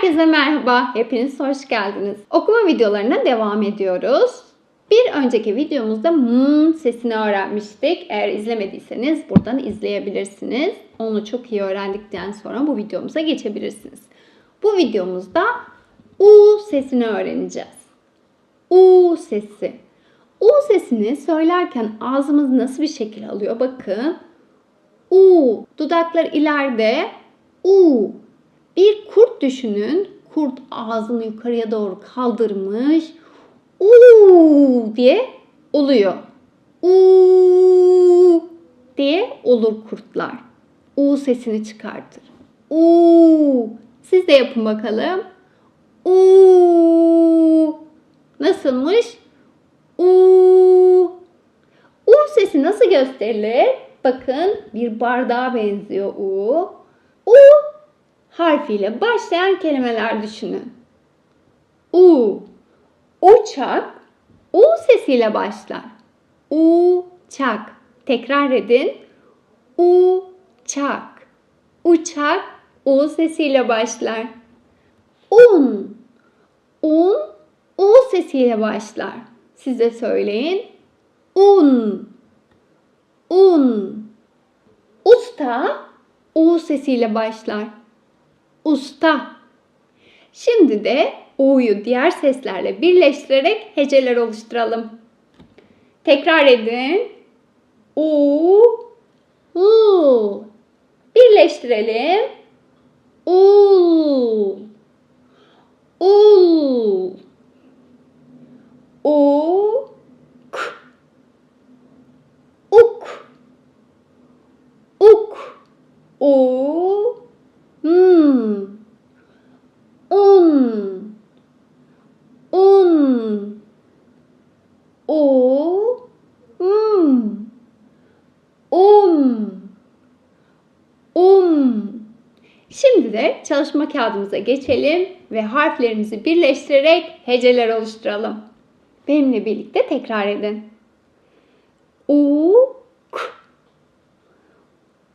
Herkese merhaba, hepiniz hoş geldiniz. Okuma videolarına devam ediyoruz. Bir önceki videomuzda hmm sesini öğrenmiştik. Eğer izlemediyseniz buradan izleyebilirsiniz. Onu çok iyi öğrendikten sonra bu videomuza geçebilirsiniz. Bu videomuzda U sesini öğreneceğiz. U sesi. U sesini söylerken ağzımız nasıl bir şekil alıyor? Bakın. U. Dudaklar ileride. U. Bir kurt düşünün. Kurt ağzını yukarıya doğru kaldırmış. U diye oluyor. U diye olur kurtlar. U sesini çıkartır. U. Siz de yapın bakalım. U. Nasılmış? U. U sesi nasıl gösterilir? Bakın bir bardağa benziyor U. U harfiyle başlayan kelimeler düşünün. U. Uçak U sesiyle başlar. Uçak. Tekrar edin. Uçak. Uçak U sesiyle başlar. Un. Un U sesiyle başlar. Siz de söyleyin. Un. Un. Usta U sesiyle başlar. Usta. Şimdi de U'yu diğer seslerle birleştirerek heceler oluşturalım. Tekrar edin. U, U. Birleştirelim. U, U. U, k. Uk. Uk. U, Hmm. Un. Un. O. Um. Um. Um. Şimdi de çalışma kağıdımıza geçelim ve harflerimizi birleştirerek heceler oluşturalım. Benimle birlikte tekrar edin. U. K.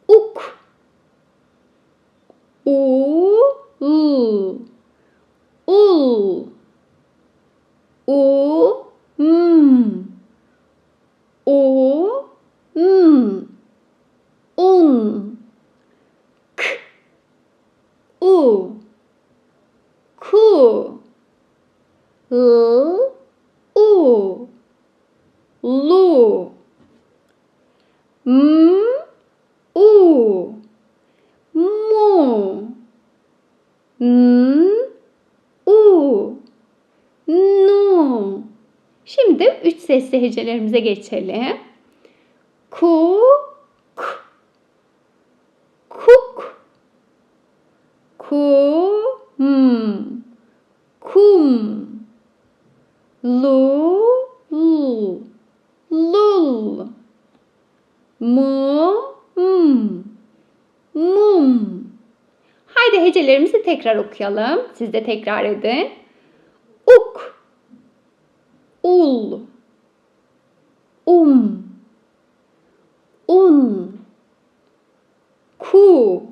Uk. U. U. U. U. M. U. M. Un. K. U. Ku. L. U. Lu. M. U. Mu. N. U. Nu. Şimdi üç sesli hecelerimize geçelim. Ku. K. Kuk. Ku. M. Kum. Lu. L. Lul. Mu. M. Mum. Haydi hecelerimizi tekrar okuyalım. Siz de tekrar edin. Uk. Ul. Um. Un. Ku.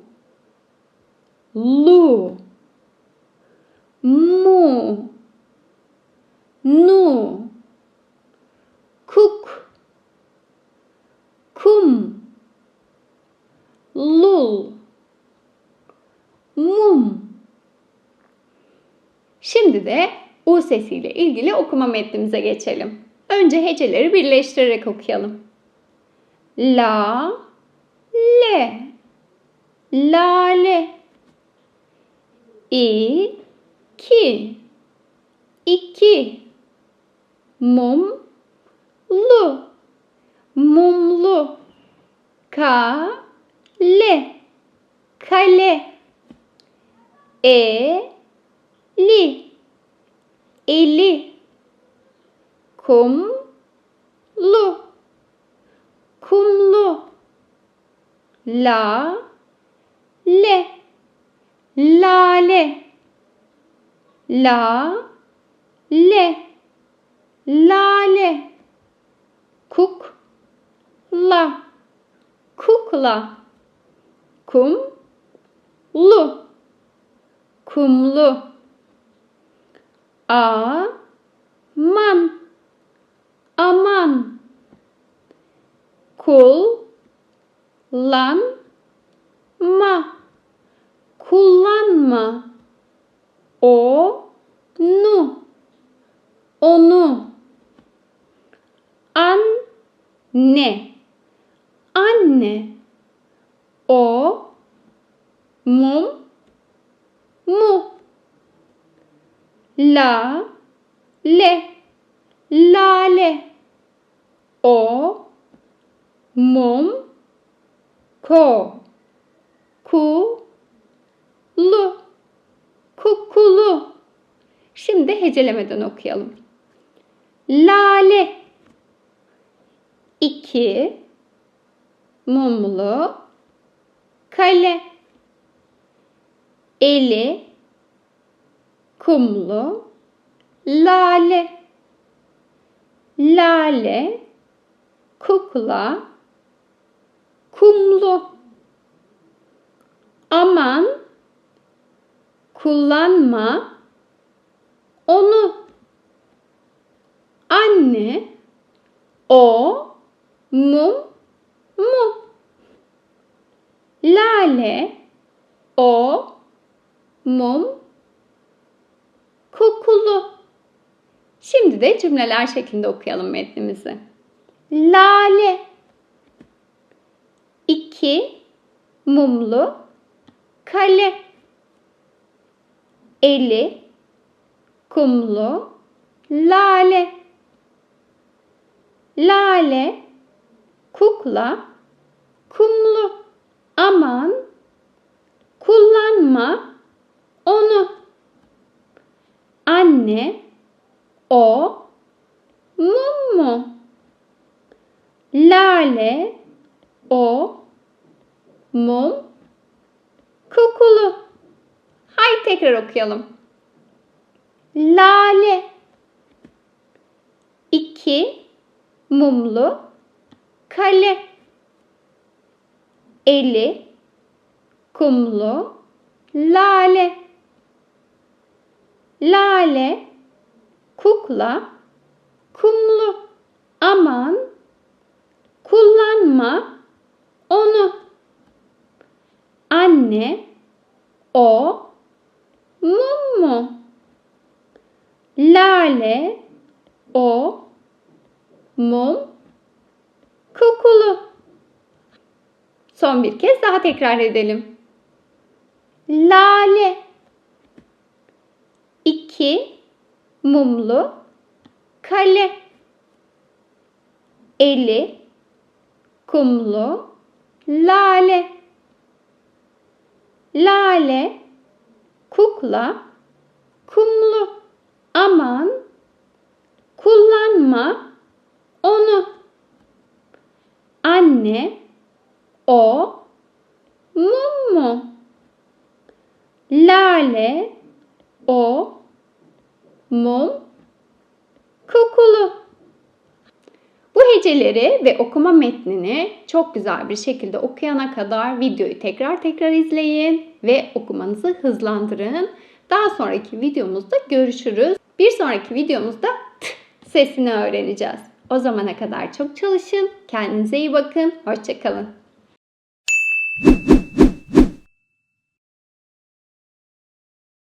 Lu. Mu. Nu. Kuk. Kum. Lul. Mum. Şimdi de U sesiyle ilgili okuma metnimize geçelim. Önce heceleri birleştirerek okuyalım. La, le, lale, i, ki, iki, mum, lu, mumlu, ka, le, kale, e, li, eli, kum, lu, kumlu, la, le, lale, la, le, lale, kuk, la, kukla, kum, lu, kumlu. Man aman. Kul lan ma kullanma. O nu onu. Anne. Anne o mum mu. La le lale. O mum ko ku lu kukulu. Şimdi hecelemeden okuyalım. Lale. İki mumlu kale. Eli. Kumlu. Lale. Lale. Kukla. Kumlu. Aman. Kullanma. Onu. Anne. O. Mum mu lale o mum kokulu Şimdi de cümleler şeklinde okuyalım metnimizi. Lale 2 mumlu kale. Eli kumlu lale. Lale kukla kumlu aman kullanma onu. Anne o mum mu? Lale o mum kokulu hay tekrar okuyalım. Lale. İki mumlu kale eli kumlu lale. Lale kukla kumlu. Aman kullanma onu. Anne o mum mu? Lale o mum kokulu son bir kez daha tekrar edelim. Lale. İki mumlu kale. Eli kumlu lale. Lale kukla kumlu. Aman kullanma onu. Anne o mum mu lale o mum, kokulu. Bu heceleri ve okuma metnini çok güzel bir şekilde okuyana kadar videoyu tekrar tekrar izleyin ve okumanızı hızlandırın. Daha sonraki videomuzda görüşürüz. Bir sonraki videomuzda sesini öğreneceğiz. O zamana kadar çok çalışın. Kendinize iyi bakın. Hoşçakalın.